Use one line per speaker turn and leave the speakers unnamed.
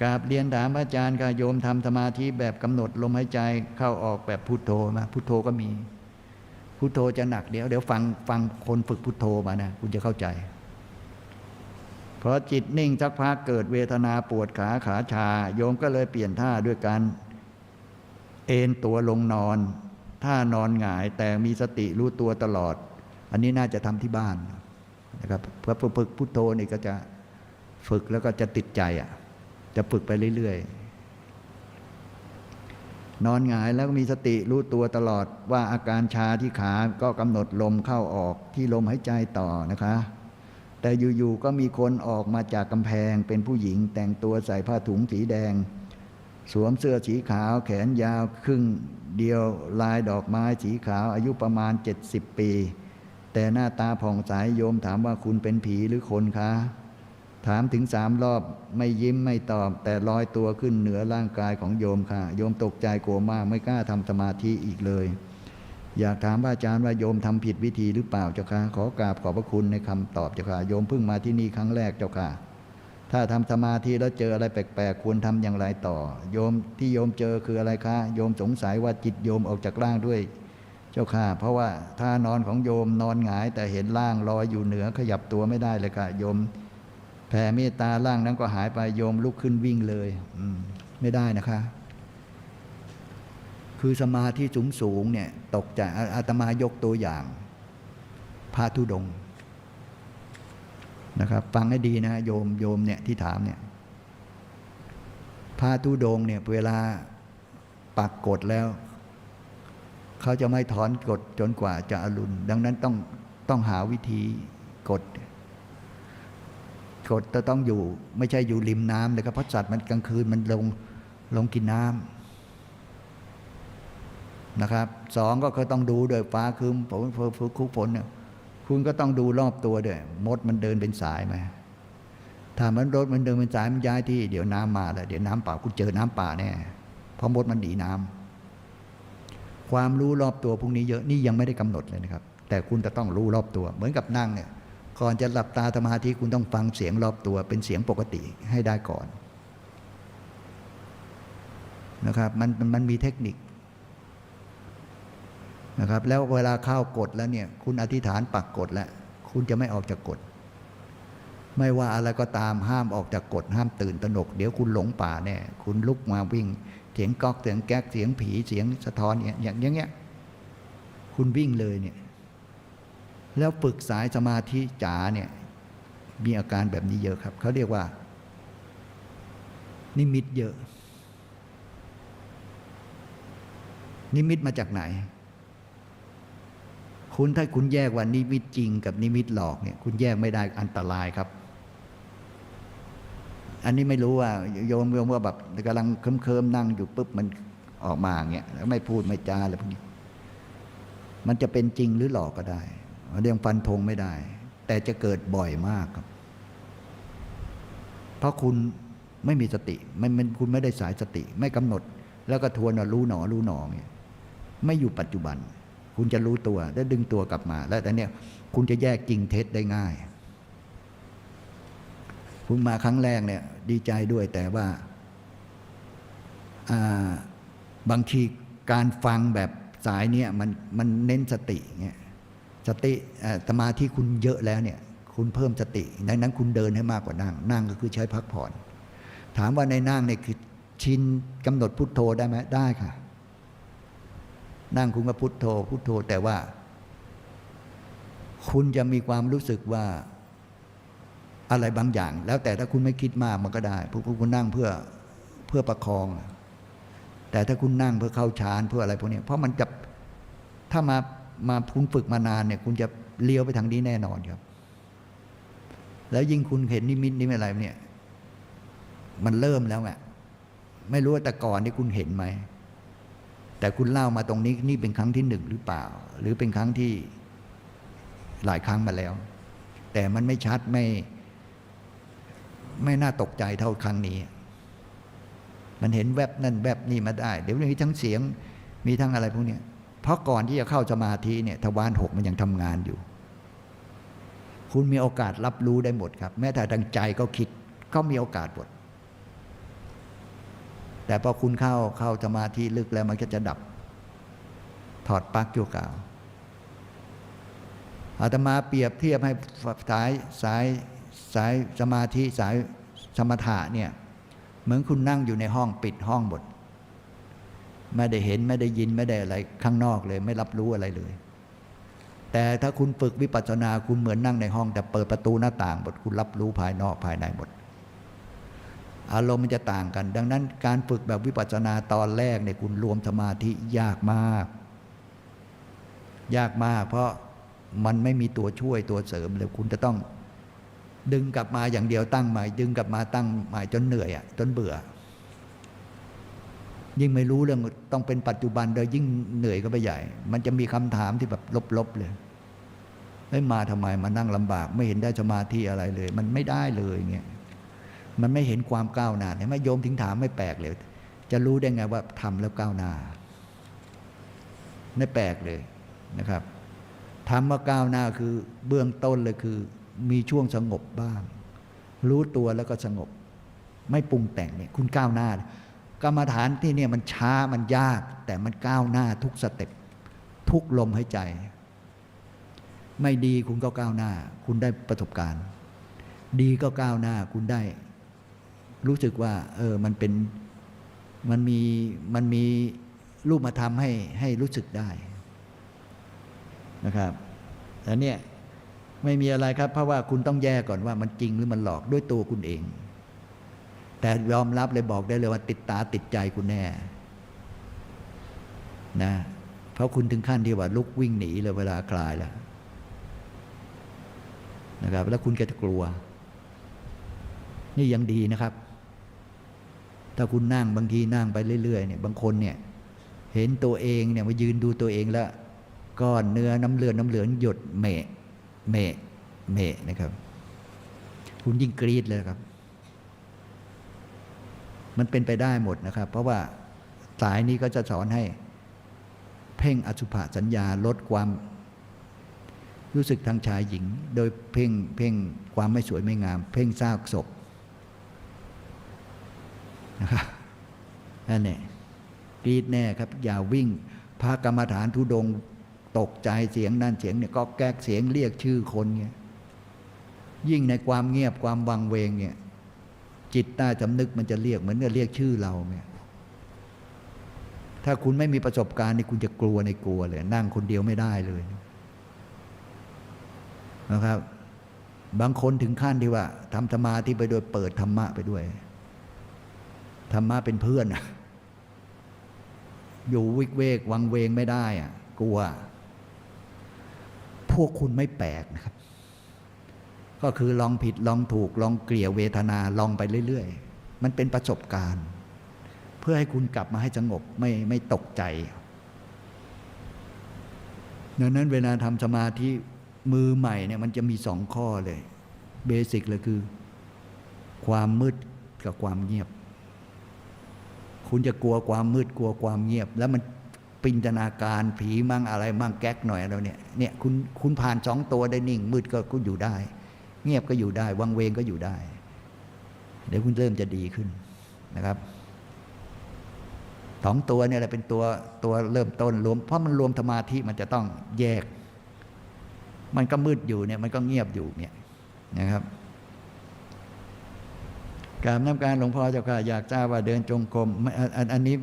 กราบเรียนถามอาจารย์ค่ะโยมทำสมาธิแบบกำหนดลมหายใจเข้าออกแบบพุทโธมาพุทโธก็มีพุทโธจะหนักเดี๋ยวเดี๋ยวฟังฟังคนฝึกพุทโธมานะคุณจะเข้าใจเพราะจิตนิ่งสักพักเกิดเวทนาปวดขาขาชา โยมก็เลยเปลี่ยนท่าด้วยการเอนตัวลงนอนท่านอนหงายแต่มีสติรู้ตัวตลอด อันนี้น่าจะทำที่บ้านนะครับเพื่อฝึกพุทโธนี่ก็จะฝึกแล้วก็จะติดใจอะ จะฝึกไปเรื่อยๆ นอนหงายแล้วก็มีสติรู้ตัวตลอดว่าอาการชาที่ขาก็กำหนดลมเข้าออกที่ลมหายใจต่อนะคะ แต่อยู่ๆก็มีคนออกมาจากกำแพงเป็นผู้หญิงแต่งตัวใส่ผ้าถุงสีแดง สวมเสื้อสีขาวแขนยาวครึ่งเดียวลายดอกไม้สีขาวอายุประมาณ 70 ปี แต่หน้าตาผ่องใสโยมถามว่าคุณเป็นผีหรือคนคะ ถามถึงสามรอบไม่ยิ้มไม่ตอบ แต่ลอยตัวขึ้นเหนือร่างกายของโยมค่ะ โยมตกใจกลัวมากไม่กล้าทำสมาธิอีกเลย อยากถามพระอาจารย์ว่าโยมทำผิดวิธีหรือเปล่าเจ้าค่ะขอกราบขอบพระคุณในคำตอบเจ้าค่ะโยมเพิ่งมาที่นี่ครั้งแรกเจ้าค่ะ ถ้าทำสมาธิแล้วเจออะไรแปลกๆควรทำอย่างไรต่อ โยมที่โยมเจอคืออะไรคะโยมสงสัยว่าจิตโยมออกจากร่างด้วยเจ้าค่ะ เพราะว่าถ้านอนของโยมนอนหงายแต่เห็นร่างลอยอยู่เหนือขยับตัวไม่ได้เลยค่ะโยม แผ่เมตตาร่างนั้นก็หายไปโยมลุกขึ้นวิ่งเลยอืมไม่ได้นะคะ คือสมาธิสูงสูงเนี่ย ตกใจอาอาตมายกตัวอย่างพระธุดงนะครับ ฟังให้ดีนะโยมโยมเนี่ยที่ถามเนี่ยพระธุดงเนี่ยเวลาปักกฎแล้ว เขาจะไม่ถอนกฎจนกว่าจะอรุณ ดังนั้นต้องต้องหาวิธีกฎ กฎจะต้องอยู่ ไม่ใช่อยู่ริมน้ำนะครับเพราะสัตว์มันกลางคืนมันลงลงกินน้ำนะครับสองก็คือต้องดูด้วยฟ้าคืมฝนฝนคุกฝนเนี่ยคุณก็ต้องดูรอบตัวด้วยมดมันเดินเป็นสายไหมถ้ามันรถมันเดินเป็นสายมันย้ายที่เดี๋ยวน้ำมาแล้วเดี๋ยวน้ำป่าคุณเจอน้ำป่าแน่เพราะมดมันหนีน้ำความรู้รอบตัวพวกนี้เยอะนี่ยังไม่ได้กำหนดเลยนะครับ แต่คุณจะต้องรู้รอบตัว เหมือนกับนั่งเนี่ย ก่อนจะหลับตาสมาธิคุณต้องฟังเสียงรอบตัวเป็นเสียงปกติให้ได้ก่อนนะครับมันมันมีเทคนิคนะครับแล้วเวลาเข้ากฎแล้วเนี่ยคุณอธิษฐานปักกฎแล้ว คุณจะไม่ออกจากกฎ ไม่ว่าอะไรก็ตามห้ามออกจากกฎห้ามตื่นตระหนก เดี๋ยวคุณหลงป่าแน่คุณลุกมาวิ่ง เสียงก๊อกเสียงแก๊กเสียงผีเสียงสะท้อนเนี่ยอย่างเงี้ยคุณวิ่งเลยเนี่ย แล้วฝึกสายสมาธิจ๋าเนี่ยมีอาการแบบนี้เยอะครับ เขาเรียกว่า นิมิตเยอะ นิมิตมาจากไหน คุณถ้าคุณแยกว่านิมิตจริงกับนิมิตหลอกเนี่ย คุณแยกไม่ได้อันตรายครับ อันนี้ไม่รู้ว่าโยมโยมว่าแบบกำลังเคิมๆนั่งอยู่ปุ๊บมันออกมาอย่างเงี้ยแล้วไม่พูดไม่จาอะไรพวกนี้ มันจะเป็นจริงหรือหลอกก็ได้ เรื่องฟันธงไม่ได้ แต่จะเกิดบ่อยมากครับ เพราะคุณไม่มีสติไม่ไม่คุณไม่ได้สายสติ ไม่กำหนด แล้วก็ทวนรู้หนอรู้หนอเนี่ยไม่อยู่ปัจจุบัน คุณจะรู้ตัวและดึงตัวกลับมา แล้วแต่เนี้ยคุณจะแยกจริงเท็จได้ง่าย คุณมาครั้งแรกเนี่ย ดีใจด้วยแต่ว่าาบางทีการฟังแบบสายเนี่ยมันมันเน้นสติเงี้ย สติสมาธิคุณเยอะแล้วเนี่ยคุณเพิ่มสติดังนั้นคุณเดินให้มากกว่านั่ง นั่งก็คือใช้พักผ่อน ถามว่าในนั่งเนี่ยคือชินกำหนดพุทโธได้ไหมได้ค่ะ นั่งคุณก็พุทโธ พุทโธแต่ว่า คุณจะมีความรู้สึกว่าอะไรบางอย่าง แล้วแต่ถ้าคุณไม่คิดมากมันก็ได้พวกคุณนั่งเพื่อเพื่อประคอง แต่ถ้าคุณนั่งเพื่อเข้าฌานเพื่ออะไรพวกนี้เพราะมันจะถ้ามา มาคุณฝึกมานานเนี่ย คุณจะเลี้ยวไปทางนี้แน่นอนครับ แล้วยิ่งคุณเห็นนิมิตนิมิตอะไรเนี่ย มันเริ่มแล้วไงไม่รู้ว่าแต่ก่อนนี่คุณเห็นไหม แต่คุณเล่ามาตรงนี้นี่เป็นครั้งที่หนึ่งหรือเปล่า หรือเป็นครั้งที่หลายครั้งมาแล้ว แต่มันไม่ชัดไม่ ไม่น่าตกใจเท่าครั้งนี้ มันเห็นแวบนั่นแวบนี่มาได้ เดี๋ยวมีทั้งเสียงมีทั้งอะไรพวกเนี้ย เพราะก่อนที่จะเข้าสมาธิเนี่ยทวารหกมันยังทำงานอยู่ คุณมีโอกาสรับรู้ได้หมดครับ แม้แต่ทางใจก็คิดก็มีโอกาสหมดแต่พอคุณเข้าเข้าสมาธิลึกแล้วมันก็จะดับ ถอดปลั๊กชั่วคราวอาตมาเปรียบเทียบให้สายสายสายสมาธิสายสมถะเนี่ยเหมือนคุณนั่งอยู่ในห้องปิดห้องหมด ไม่ได้เห็นไม่ได้ยินไม่ได้อะไรข้างนอกเลย ไม่รับรู้อะไรเลย แต่ถ้าคุณฝึกวิปัสสนาคุณเหมือนนั่งในห้อง แต่เปิดประตูหน้าต่างหมดคุณรับรู้ภายนอกภายในหมด อารมณ์มันจะต่างกัน ดังนั้นการฝึกแบบวิปัสสนาตอนแรกเนี่ยคุณรวมสมาธิยากมาก ยากมาก เพราะมันไม่มีตัวช่วยตัวเสริมเลยคุณจะต้องดึงกลับมาอย่างเดียวตั้งใหม่ดึงกลับมาตั้งใหม่จนเหนื่อยอะจนเบื่อ ยิ่งไม่รู้เรื่องต้องเป็นปัจจุบันโดยยิ่งเหนื่อยก็ไปใหญ่ มันจะมีคำถามที่แบบลบๆเลยเฮ้ยมาทำไมมานั่งลำบาก ไม่เห็นได้สมาธิอะไรเลย มันไม่ได้เลยเงี้ยมันไม่เห็นความก้าวหน้าเห็นไหมโยมถึงถามไม่แปลกเลย จะรู้ได้ไงว่าทำแล้วก้าวหน้าไม่แปลกเลยนะครับทำว่าก้าวหน้าคือเบื้องต้นเลยคือ มีช่วงสงบบ้าง รู้ตัวแล้วก็สงบ ไม่ปรุงแต่งเนี่ยคุณก้าวหน้า กรรมฐานที่เนี่ยมันช้ามันยาก แต่มันก้าวหน้าทุกสเต็ปทุกลมหายใจ ไม่ดีคุณก็ก้าวหน้า คุณได้ประสบการณ์ ดีก็ก้าวหน้าคุณได้ รู้สึกว่า เออมันเป็นมันมีมันมีรูปมาทำให้ให้รู้สึกได้นะครับแต่เนี่ยไม่มีอะไรครับ เพราะว่าคุณต้องแยกก่อนว่ามันจริงหรือมันหลอกด้วยตัวคุณเอง แต่ยอมรับเลยบอกได้เลยว่าติดตาติดใจคุณแน่นะเพราะคุณถึงขั้นที่ว่าลุกวิ่งหนีเลยเวลาคลายแล้วนะครับ แล้วคุณก็จะกลัว นี่ยังดีนะครับ ถ้าคุณนั่งบางทีนั่งไปเรื่อยๆเนี่ยบางคนเนี่ย เห็นตัวเองเนี่ยมายืนดูตัวเองแล้วก้อนเนื้อน้ำเลือดน้ำเหลืองหยดเมะเมะเมะนะครับ คุณยิ่งกรีดเลยครับ มันเป็นไปได้หมดนะครับ เพราะว่าสายนี้ก็จะสอนให้ เพ่งอสุภสัญญาลดความรู้สึกทางชายหญิง โดยเพ่งเพ่งความไม่สวยไม่งาม เพ่งซากศพนะครับนั่นแหละกรีดแน่ครับอย่าวิ่งพระกรรมฐานทุดงตกใจเสียงนั่นเสียงเนี่ยก็แก๊กเสียงเรียกชื่อคนเนี่ยยิ่งในความเงียบความวังเวงเนี่ย จิตใต้สำนึกมันจะเรียกเหมือนกับเรียกชื่อเราเนี่ยถ้าคุณไม่มีประสบการณ์นี่คุณจะกลัวในกลัวเลย นั่งคนเดียวไม่ได้เลยนะครับ บางคนถึงขั้นที่ว่าทำธรรมาที่ไปโดยเปิดธรรมะไปด้วยธรรมะเป็นเพื่อนอยู่วิกเวกวังเวงไม่ได้อะกลัว พวกคุณไม่แปลกนะครับ ก็คือลองผิดลองถูกลองเกลี่ยเวทนาลองไปเรื่อยๆ มันเป็นประสบการณ์ เพื่อให้คุณกลับมาให้สงบไม่ไม่ตกใจ ดังนั้นเวลาทำสมาธิมือใหม่เนี่ยมันจะมีสองข้อเลย เบสิกเลยคือ ความมืดกับความเงียบ คุณจะกลัวความมืดกลัวความเงียบ แล้วมันปินตนาการผีมั่งอะไรมั่งแก๊กหน่อยแล้วเนี่ยเนี่ยคุณคุณผ่านสองตัวได้นิ่งมืดก็คุณอยู่ได้ เงียบก็อยู่ได้ วังเวงก็อยู่ได้ เดี๋ยวคุณเริ่มจะดีขึ้นนะครับสองตัวเนี่ยแหละเป็นตัวตัวเริ่มต้นรวม เพราะมันรวมสมาธิมันจะต้องแยก มันก็มืดอยู่เนี่ย มันก็เงียบอยู่เนี่ยนะครับการนำการหลวงพ่อเจ้าค่ะอยากทราบว่าเดินจงกรมอันอันนี้